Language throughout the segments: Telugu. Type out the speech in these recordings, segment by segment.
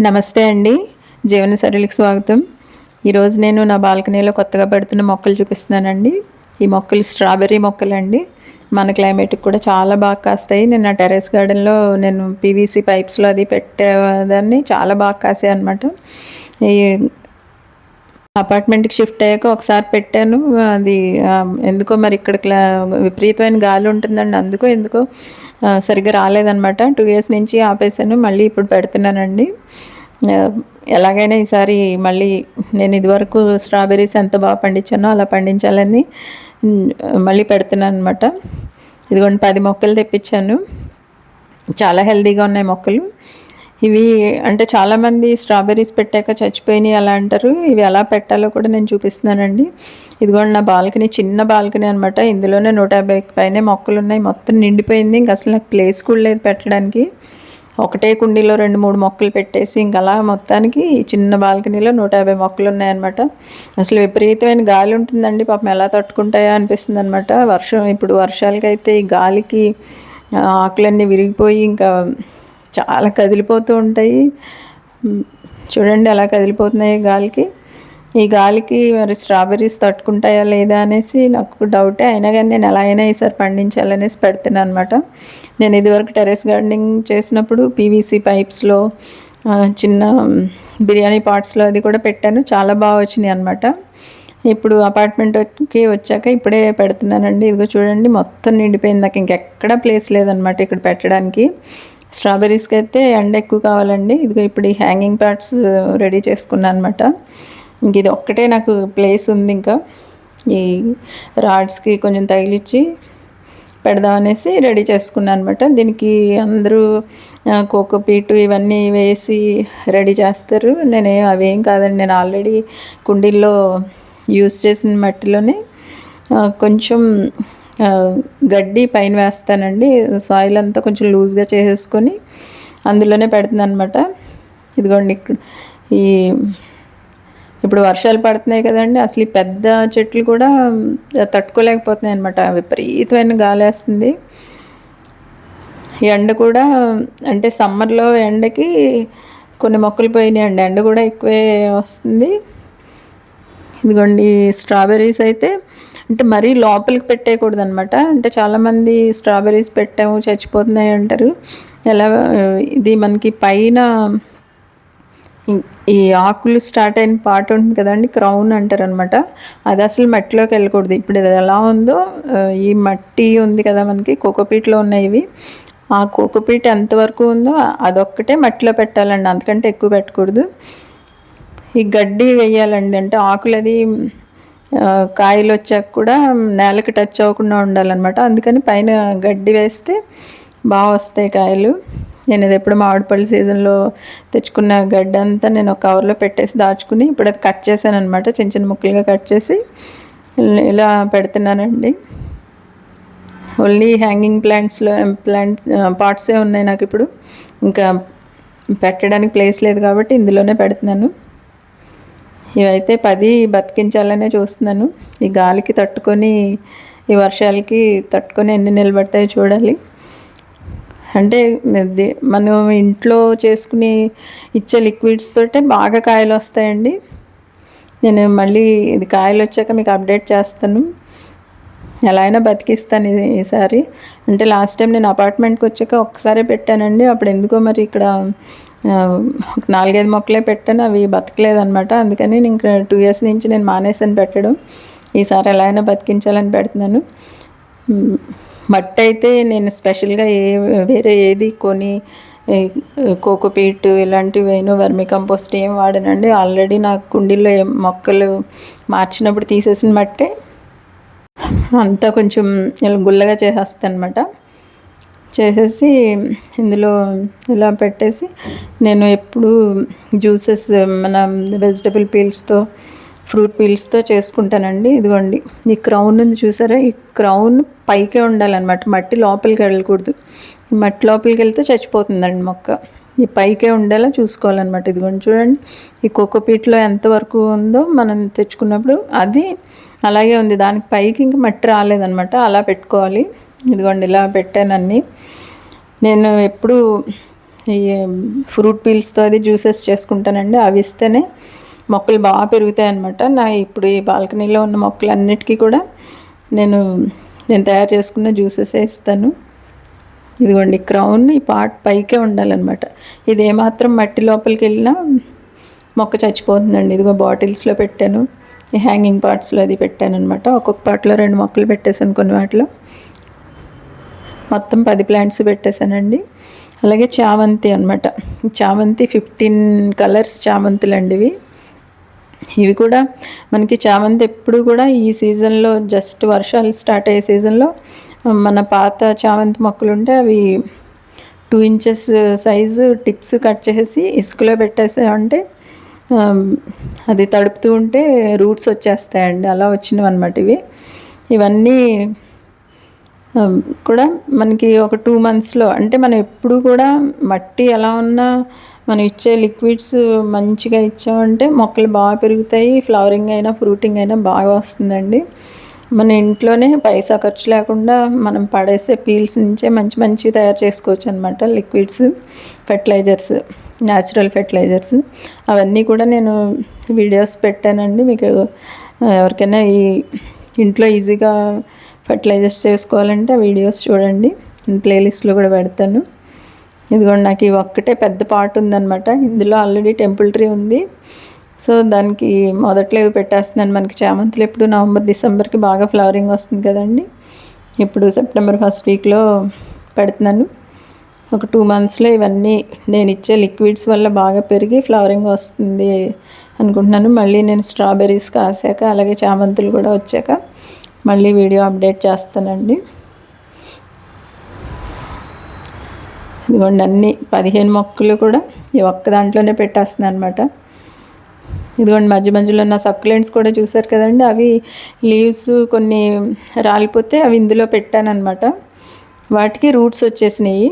నమస్తే అండి. జీవన సరళికి స్వాగతం. ఈరోజు నేను నా బాల్కనీలో కొత్తగా పెడుతున్న మొక్కలు చూపిస్తున్నానండి. ఈ మొక్కలు స్ట్రాబెర్రీ మొక్కలండి. మన క్లైమేట్కి కూడా చాలా బాగా కాస్తాయి. నేను నా టెరెస్ గార్డెన్లో నేను పీవీసీ పైప్స్లో అది పెట్టేదాన్ని చాలా బాగా కాసాయి అనమాట ఈ అపార్ట్మెంట్కి షిఫ్ట్ అయ్యాక ఒకసారి పెట్టాను. అది ఎందుకో మరి ఇక్కడ విపరీతమైన గాలి ఉంటుందండి. అందుకో ఎందుకో సరిగ్గా రాలేదనమాట టూ ఇయర్స్ నుంచి ఆపేసాను మళ్ళీ ఇప్పుడు పెడుతున్నానండి. ఎలాగైనా ఈసారి మళ్ళీ నేను ఇదివరకు స్ట్రాబెర్రీస్ ఎంత బాగా పండించానో అలా పండించాలని మళ్ళీ పెడుతున్నాను అనమాట ఇదిగోండి పది మొక్కలు తెప్పించాను. చాలా హెల్దీగా ఉన్నాయి మొక్కలు. ఇవి అంటే చాలామంది స్ట్రాబెర్రీస్ పెట్టాక చచ్చిపోయినాయి అలా అంటారు. ఇవి ఎలా పెట్టాలో కూడా నేను చూపిస్తున్నానండి. ఇదిగోండి నా బాల్కనీ చిన్న బాల్కనీ అనమాట ఇందులోనే నూట యాభై పైనే మొక్కలు ఉన్నాయి. మొత్తం నిండిపోయింది. ఇంక అసలు నాకు ప్లేస్ కూడా లేదు పెట్టడానికి. ఒకటే కుండీలో రెండు మూడు మొక్కలు పెట్టేసి ఇంక అలా మొత్తానికి చిన్న బాల్కనీలో నూట యాభై మొక్కలు ఉన్నాయన్నమాట. అసలు విపరీతమైన గాలి ఉంటుందండి. పాపం ఎలా తట్టుకుంటాయో అనిపిస్తుంది అనమాట వర్షం ఇప్పుడు వర్షాలకైతే ఈ గాలికి ఆకులన్నీ విరిగిపోయి ఇంకా చాలా కదిలిపోతూ ఉంటాయి. చూడండి అలా కదిలిపోతున్నాయి గాలికి. ఈ గాలికి మరి స్ట్రాబెర్రీస్ తట్టుకుంటాయా లేదా అనేసి నాకు డౌటే. అయినా కానీ నేను ఎలా అయినా ఈసారి పండించాలనేసి పెడుతున్నాను అనమాట నేను ఇదివరకు టెరెస్ గార్డెనింగ్ చేసినప్పుడు పీవీసీ పైప్స్లో చిన్న బిర్యానీ పాట్స్లో అది కూడా పెట్టాను. చాలా బాగా వచ్చినాయి అనమాట ఇప్పుడు అపార్ట్మెంట్కి వచ్చాక ఇప్పుడే పెడుతున్నానండి. ఇదిగో చూడండి మొత్తం నిండిపోయింది. నాకు ఇంకెక్కడ ప్లేస్ లేదనమాట ఇక్కడ పెట్టడానికి. స్ట్రాబెర్రీస్కి అయితే ఎండ ఎక్కువ కావాలండి. ఇదిగో ఇప్పుడు ఈ హ్యాంగింగ్ ప్యాడ్స్ రెడీ చేసుకున్నాను అనమాట ఇంక ఇది ఒక్కటే నాకు ప్లేస్ ఉంది ఇంకా. ఈ రాడ్స్కి కొంచెం తగిలిచ్చి పెడదామనేసి రెడీ చేసుకున్నాను అనమాట దీనికి అందరూ కోకోపీట్ ఇవన్నీ వేసి రెడీ చేస్తారు. నేను అవేం కాదండి. నేను ఆల్రెడీ కుండీల్లో యూస్ చేసిన మట్టిలోనే కొంచెం గడ్డి పైన వేస్తానండి. సాయిల్ అంతా కొంచెం లూజ్గా చేసేసుకొని అందులోనే పెడుతుంది అనమాట ఇదిగోండి ఈ ఇప్పుడు వర్షాలు పడుతున్నాయి కదండి. అసలు ఈ పెద్ద చెట్లు కూడా తట్టుకోలేకపోతున్నాయి అనమాట విపరీతమైన గాలి వేస్తుంది. ఎండ కూడా అంటే సమ్మర్లో ఎండకి కొన్ని మొక్కలు పోయినాయండి ఎండ కూడా ఎక్కువే వస్తుంది. ఇదిగోండి స్ట్రాబెర్రీస్ అయితే అంటే మరీ లోపలికి పెట్టేయకూడదు అనమాట అంటే చాలామంది స్ట్రాబెర్రీస్ పెట్టాము చచ్చిపోతున్నాయి అంటారు. ఎలా ఇది మనకి పైన ఈ- ఆకులు స్టార్ట్ అయిన పార్ట్ ఉంటుంది కదండి క్రౌన్ అంటారు అనమాట అది అసలు మట్టిలోకి వెళ్ళకూడదు. ఇప్పుడు ఇది ఎలా ఉందో ఈ మట్టి ఉంది కదా మనకి కోకోపీట్లో ఉన్నాయి ఇవి. ఆ కోకోపీట్ ఎంతవరకు ఉందో అదొక్కటే మట్టిలో పెట్టాలండి. అంతకంటే ఎక్కువ పెట్టకూడదు. ఈ గడ్డి వేయాలండి. అంటే ఆకులు అది కాయలు వచ్చాక కూడా నేలకి టచ్ అవ్వకుండా ఉండాలన్నమాట. అందుకని పైన గడ్డి వేస్తే బాగా వస్తాయి కాయలు. నేను ఇది ఎప్పుడు మామిడిపళ్ళు సీజన్లో తెచ్చుకున్న గడ్డి అంతా నేను ఒక కవర్లో పెట్టేసి దాచుకుని ఇప్పుడు అది కట్ చేశాను అనమాట చిన్న చిన్న ముక్కలుగా కట్ చేసి ఇలా పెడుతున్నానండి. ఓన్లీ హ్యాంగింగ్ ప్లాంట్స్లో ప్లాంట్స్ పాట్సే ఉన్నాయి నాకు ఇప్పుడు. ఇంకా పెట్టడానికి ప్లేస్ లేదు కాబట్టి ఇందులోనే పెడుతున్నాను. ఇవైతే పది బతికించాలనే చూస్తున్నాను. ఈ గాలికి తట్టుకొని ఈ వర్షాలకి తట్టుకొని ఎన్ని నిలబడతాయో చూడాలి. అంటే మనం ఇంట్లో చేసుకుని ఇచ్చే లిక్విడ్స్ తోటే బాగా కాయలు వస్తాయండి. నేను మళ్ళీ ఇది కాయలు వచ్చాక మీకు అప్డేట్ చేస్తాను. ఎలా అయినా బతికిస్తాను ఈసారి. అంటే లాస్ట్ టైం నేను అపార్ట్మెంట్కి వచ్చాక ఒక్కసారే పెట్టానండి. అప్పుడు ఎందుకో మరి ఇక్కడ నాలుగైదు మొక్కలే పెట్టాను అవి బతకలేదనమాట అందుకని నేను ఇంకా టూ ఇయర్స్ నుంచి నేను మానేసాను పెట్టడం. ఈసారి ఎలా అయినా బతికించాలని పెడుతున్నాను. మట్టి అయితే నేను స్పెషల్గా ఏ వేరే ఏది కొని కోకోపీట్ ఇలాంటివి వేయను వర్మి కంపోస్ట్ ఏం వాడనండి. ఆల్రెడీ నాకు కుండీల్లో ఏం మొక్కలు మార్చినప్పుడు తీసేసిన మట్టే అంతా కొంచెం ఇలా గుల్లగా చేసేస్తాను అనమాట చేసేసి ఇందులో ఇలా పెట్టేసి నేను ఎప్పుడు జ్యూసెస్ మన వెజిటబుల్ పీల్స్తో ఫ్రూట్ పీల్స్తో చేసుకుంటానండి. ఇదిగోండి ఈ క్రౌన్ ఉంది చూసారా? ఈ క్రౌన్ పైకే ఉండాలన్నమాట. మట్టి లోపలికి వెళ్ళకూడదు. ఈ మట్టి లోపలికి వెళ్తే చచ్చిపోతుందండి మొక్క. ఈ పైకే ఉండేలా చూసుకోవాలన్నమాట. ఇదిగోండి చూడండి ఈ కోకోపీట్లో ఎంతవరకు ఉందో మనం తెచ్చుకున్నప్పుడు అది అలాగే ఉంది. దానికి పైకి ఇంక మట్టి రాలేదన్నమాట. అలా పెట్టుకోవాలి. ఇదిగోండి ఇలా పెట్టాను నేను ఎప్పుడు ఈ ఫ్రూట్ పీల్స్తో అది జ్యూసెస్ చేసుకుంటానండి. అవి ఇస్తేనే మొక్కలు బాగా పెరుగుతాయి అన్నమాట నా ఇప్పుడు ఈ బాల్కనీలో ఉన్న మొక్కలు అన్నిటికీ కూడా నేను నేను తయారు చేసుకున్న జ్యూసెసే ఇస్తాను. ఇదిగోండి క్రౌన్ ఈ పార్ట్ పైకే ఉండాలన్నమాట. ఇది ఏమాత్రం మట్టి లోపలికి వెళ్ళినా మొక్క చచ్చిపోతుందండి. ఇదిగో బాటిల్స్లో పెట్టాను. ఈ హ్యాంగింగ్ పార్ట్స్లో అది పెట్టాను అనమాట ఒక్కొక్క పార్ట్లో రెండు మొక్కలు పెట్టేశాను కొన్ని వాటిలో. మొత్తం పది ప్లాంట్స్ పెట్టేశానండి. అలాగే చామంతి అనమాట చామంతి ఫిఫ్టీన్ కలర్స్ చామంతులు అండి ఇవి ఇవి కూడా మనకి చామంతి ఎప్పుడు కూడా ఈ సీజన్లో జస్ట్ వర్షాలు స్టార్ట్ అయ్యే సీజన్లో మన పాత చామంతి మొక్కలు ఉంటే అవి two inches size tips cut చేసి ఇసుకలో పెట్టేసామంటే అది తడుపుతూ ఉంటే రూట్స్ వచ్చేస్తాయండి. అలా వచ్చినవి అనమాట ఇవి. ఇవన్నీ కూడా మనకి ఒక టూ మంత్స్లో అంటే మనం ఎప్పుడు కూడా మట్టి ఎలా ఉన్నా మనం ఇచ్చే లిక్విడ్స్ మంచిగా ఇచ్చామంటే మొక్కలు బాగా పెరుగుతాయి ఫ్లవరింగ్ అయినా ఫ్రూటింగ్ అయినా బాగా వస్తుందండి. మన ఇంట్లోనే పైసా ఖర్చు లేకుండా మనం పడేసే పీల్స్ నుంచే మంచి మంచి తయారు చేసుకోవచ్చు అనమాట లిక్విడ్స్ ఫెర్టిలైజర్స్ న్యాచురల్ ఫెర్టిలైజర్స్. అవన్నీ కూడా నేను వీడియోస్ పెట్టానండి. మీకు ఎవరికైనా ఈ ఇంట్లో ఈజీగా ఫర్టిలైజర్స్ చేసుకోవాలంటే ఆ వీడియోస్ చూడండి. నేను ప్లేలిస్ట్లో కూడా పెడతాను. ఇదిగోండి నాకు ఈ ఒక్కటే పెద్ద పార్ట్ ఉందనమాట ఇందులో ఆల్రెడీ టెంపుల్ ట్రీ ఉంది. సో దానికి మొదట్లో ఇవి పెట్టేస్తున్నాను. మనకి చామంతులు ఎప్పుడు నవంబర్ డిసెంబర్కి బాగా ఫ్లవరింగ్ వస్తుంది కదండి. ఇప్పుడు సెప్టెంబర్ ఫస్ట్ వీక్లో పెడుతున్నాను. ఒక టూ మంత్స్లో ఇవన్నీ నేను ఇచ్చే లిక్విడ్స్ వల్ల బాగా పెరిగి ఫ్లవరింగ్ వస్తుంది అనుకుంటున్నాను. మళ్ళీ నేను స్ట్రాబెర్రీస్ కాసాక అలాగే చామంతులు కూడా వచ్చాక మళ్ళీ వీడియో అప్డేట్ చేస్తానండి. ఇదిగోండి అన్ని పదిహేను మొక్కలు కూడా ఈ ఒక్క దాంట్లోనే పెట్టేస్తున్నాను అనమాట ఇదిగోండి మధ్య మధ్యలో ఉన్న సక్యులెంట్స్ కూడా చూసారు కదండి అవి లీవ్స్ కొన్ని రాలిపోతే అవి ఇందులో పెట్టాను అనమాట వాటికి రూట్స్ వచ్చేసినాయి.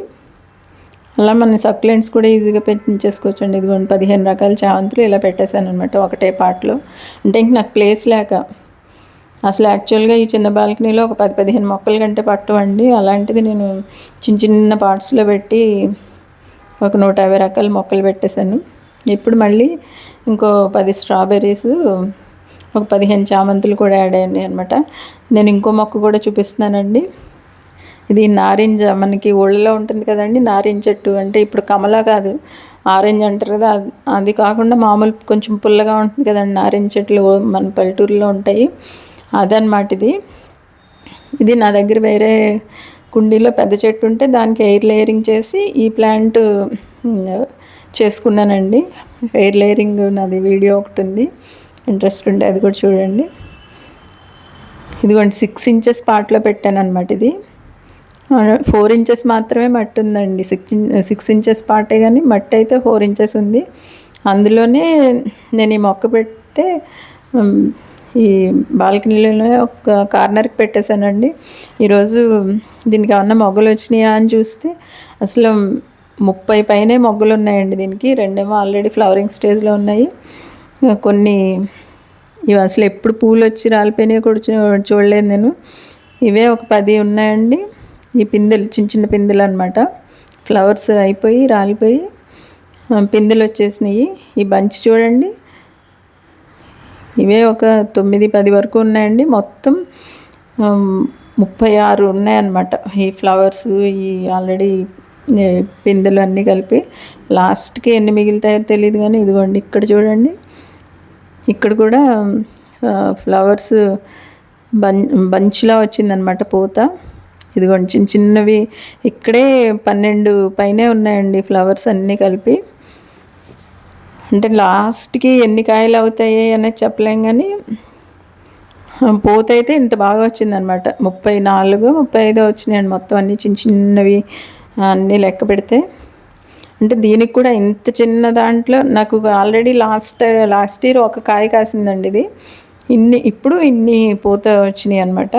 అలా మన సక్యులెంట్స్ కూడా ఈజీగా పెంచేసుకోవచ్చు అండి ఇదిగోండి పదిహేను రకాల చావంతులు ఇలా పెట్టేశాను అనమాట ఒకటే పాటలో అంటే ఇంక నాకు ప్లేస్ లేక అసలు యాక్చువల్గా ఈ చిన్న బాల్కనీలో ఒక పది పదిహేను మొక్కల కంటే పట్టవండి అలాంటిది నేను చిన్న చిన్న పార్ట్స్లో పెట్టి ఒక నూట యాభై రకాల మొక్కలు పెట్టేశాను. ఇప్పుడు మళ్ళీ ఇంకో పది స్ట్రాబెర్రీస్ ఒక పదిహేను చామంతులు కూడా యాడ్ అయ్యాయి అనమాట నేను ఇంకో మొక్క కూడా చూపిస్తున్నానండి. ఇది నారింజ మనకి ఒళ్ళలో ఉంటుంది కదండి నారింజ చెట్టు. అంటే ఇప్పుడు కమలా కాదు ఆరెంజ్ అంటారు కదా అది కాకుండా మామూలు కొంచెం పుల్లగా ఉంటుంది కదండి నారింజ చెట్లు మన పల్లెటూరులో ఉంటాయి. అదనమాట ఇది. ఇది నా దగ్గర వేరే కుండీలో పెద్ద చెట్టు ఉంటే దానికి ఎయిర్ లేయరింగ్ చేసి ఈ ప్లాంట్ చేసుకున్నానండి. ఎయిర్ లేయరింగ్ నాది వీడియో ఒకటి ఉంది. ఇంట్రెస్ట్ ఉంటే అది కూడా చూడండి. ఇదిగోండి సిక్స్ ఇంచెస్ పార్ట్లో పెట్టాను అనమాట ఇది. ఫోర్ ఇంచెస్ మాత్రమే మట్టి ఉందండి. సిక్స్ సిక్స్ ఇంచెస్ పాటే కానీ మట్టి అయితే ఫోర్ ఇంచెస్ ఉంది. అందులోనే నేను ఈ మొక్క పెడితే ఈ బాల్కనీలో ఒక కార్నర్కి పెట్టేశానండి. ఈరోజు దీనికి ఏమన్నా మొగ్గలు వచ్చినాయా అని చూస్తే అసలు ముప్పై పైనే మొగ్గలు ఉన్నాయండి దీనికి. రెండేమో ఆల్రెడీ ఫ్లవరింగ్ స్టేజ్లో ఉన్నాయి. కొన్ని ఇవి అసలు ఎప్పుడు పూలు వచ్చి రాలిపోయినాయి కూడా చూడలేదు నేను. ఇవే ఒక పది ఉన్నాయండి. ఈ పిందెలు చిన్న చిన్న పిందెలు అనమాట ఫ్లవర్స్ అయిపోయి రాలిపోయి పిందెలు వచ్చేసినాయి. ఈ బంచ్ చూడండి. ఇవే ఒక తొమ్మిది పది వరకు ఉన్నాయండి. మొత్తం ముప్పై ఆరు ఉన్నాయన్నమాట. ఈ ఫ్లవర్స్ ఈ ఆల్రెడీ పిందెలు అన్నీ కలిపి. లాస్ట్కి ఎన్ని మిగులుతాయో తెలియదు కానీ ఇదిగోండి ఇక్కడ చూడండి. ఇక్కడ కూడా ఫ్లవర్స్ బం బంచ్లా వచ్చిందనమాట పూత. ఇదిగోండి చిన్న చిన్నవి. ఇక్కడే పన్నెండు పైనే ఉన్నాయండి ఫ్లవర్స్ అన్నీ కలిపి. అంటే లాస్ట్కి ఎన్ని కాయలు అవుతాయి అనేది చెప్పలేం కానీ పోత అయితే ఇంత బాగా వచ్చిందనమాట. ముప్పై నాలుగు ముప్పై ఐదు వచ్చినాయండి మొత్తం అన్నీ చిన్న చిన్నవి అన్నీ లెక్క పెడితే. అంటే దీనికి కూడా ఇంత చిన్న దాంట్లో నాకు ఆల్రెడీ లాస్ట్ లాస్ట్ ఇయర్ ఒక కాయ కాసిందండి ఇది. ఇన్ని ఇప్పుడు ఇన్ని పూత వచ్చినాయి అనమాట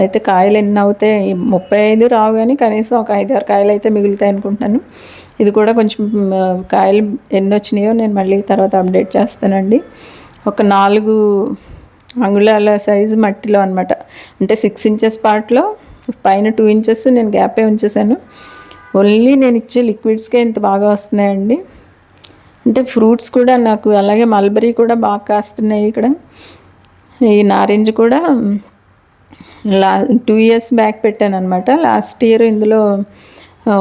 అయితే కాయలు ఎన్ని అవుతాయి? ముప్పై ఐదు రావు కానీ కనీసం ఒక ఐదు ఆరు కాయలు అయితే మిగులుతాయి అనుకుంటున్నాను. ఇది కూడా కొంచెం కాయలు ఎన్ని వచ్చినాయో నేను మళ్ళీ తర్వాత అప్డేట్ చేస్తానండి. ఒక నాలుగు అంగుళాల సైజు మట్టిలో అనమాట అంటే సిక్స్ ఇంచెస్ పార్ట్లో పైన టూ ఇంచెస్ నేను గ్యాపే ఉంచేసాను ఓన్లీ నేను ఇచ్చే లిక్విడ్స్కే ఇంత బాగా వస్తున్నాయండి. అంటే ఫ్రూట్స్ కూడా నాకు అలాగే మల్బరీ కూడా బాగా కాస్తున్నాయి ఇక్కడ. ఈ నారింజ కూడా లా టూ ఇయర్స్ బ్యాక్ పెట్టాను అనమాట లాస్ట్ ఇయర్ ఇందులో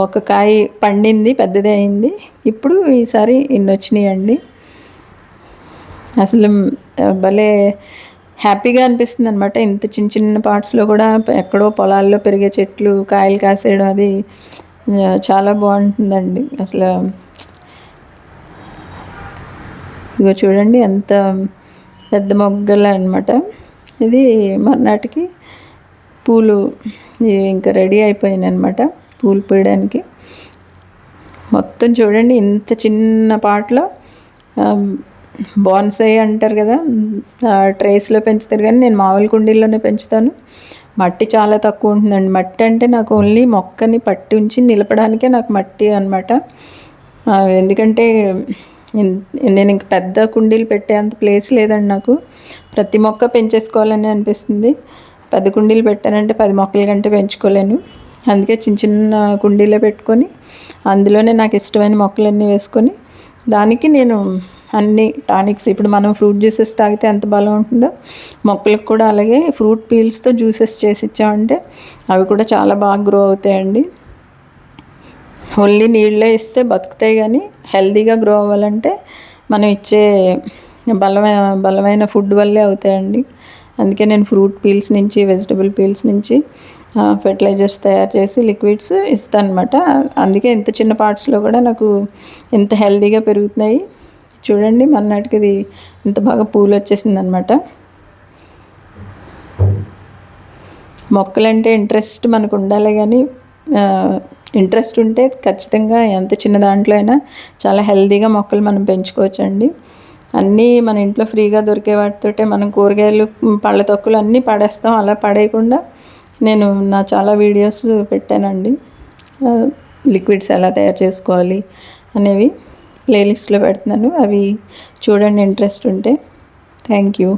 ఒక కాయ పండింది పెద్దదే అయింది. ఇప్పుడు ఈసారి ఇన్ని వచ్చినాయండి. అసలు భలే హ్యాపీగా అనిపిస్తుంది అనమాట ఇంత చిన్న చిన్న పార్ట్స్లో కూడా ఎక్కడో పొలాల్లో పెరిగే చెట్లు కాయలు కాసేయడం అది చాలా బాగుంటుందండి. అసలు ఇదిగో చూడండి ఎంత పెద్ద మొగ్గలు అనమాట ఇది మర్నాటికి పూలు ఇంకా రెడీ అయిపోయింది అనమాట పూలు పూయడానికి. మొత్తం చూడండి ఇంత చిన్న పాటలో బాన్సై అంటారు కదా ట్రేస్లో పెంచుతారు కానీ నేను మామూలు కుండీల్లోనే పెంచుతాను. మట్టి చాలా తక్కువ ఉంటుందండి. మట్టి అంటే నాకు ఓన్లీ మొక్కని పట్టి ఉంచి నిలపడానికే నాకు మట్టి అనమాట ఎందుకంటే నేను ఇంక పెద్ద కుండీలు పెట్టే అంత ప్లేస్ లేదండి నాకు. ప్రతి మొక్క పెంచేసుకోవాలని అనిపిస్తుంది. పెద్ద కుండీలు పెట్టానంటే పది మొక్కల కంటే పెంచుకోలేను. అందుకే చిన్న చిన్న కుండీలో పెట్టుకొని అందులోనే నాకు ఇష్టమైన మొక్కలన్నీ వేసుకొని దానికి నేను అన్ని టానిక్స్ ఇప్పుడు మనం ఫ్రూట్ జ్యూసెస్ తాగితే ఎంత బలం ఉంటుందో మొక్కలకు కూడా అలాగే ఫ్రూట్ పీల్స్తో జ్యూసెస్ చేసి ఇచ్చామంటే అవి కూడా చాలా బాగా గ్రో అవుతాయండి. ఓన్లీ నీళ్ళే ఇస్తే బతుకుతాయి కానీ హెల్తీగా గ్రో అవ్వాలంటే మనం ఇచ్చే బలమైన బలమైన ఫుడ్ వల్లే అవుతాయండి. అందుకే నేను ఫ్రూట్ పీల్స్ నుంచి వెజిటబుల్ పీల్స్ నుంచి ఫెర్టిలైజర్స్ తయారు చేసి లిక్విడ్స్ ఇస్తానమాట అందుకే ఇంత చిన్న పార్ట్స్లో కూడా నాకు ఇంత హెల్దీగా పెరుగుతున్నాయి. చూడండి మొన్నటికి ఇది ఇంత బాగా పూలు వచ్చేసింది అనమాట మొక్కలంటే ఇంట్రెస్ట్ మనకు ఉండాలి కానీ ఇంట్రెస్ట్ ఉంటే ఖచ్చితంగా ఎంత చిన్న దాంట్లో అయినా చాలా హెల్దీగా మొక్కలు మనం పెంచుకోవచ్చండి. అన్నీ మన ఇంట్లో ఫ్రీగా దొరికే వాటితోటే మనం కూరగాయలు పళ్ళ తొక్కులు అన్నీ పడేస్తాం. అలా పడేయకుండా నేను నా చాలా వీడియోస్ పెట్టానండి. లిక్విడ్స్ ఎలా తయారు చేసుకోవాలి అనేవి ప్లేలిస్ట్లో పెడుతున్నాను. అవి చూడండి ఇంట్రెస్ట్ ఉంటే. Thank you.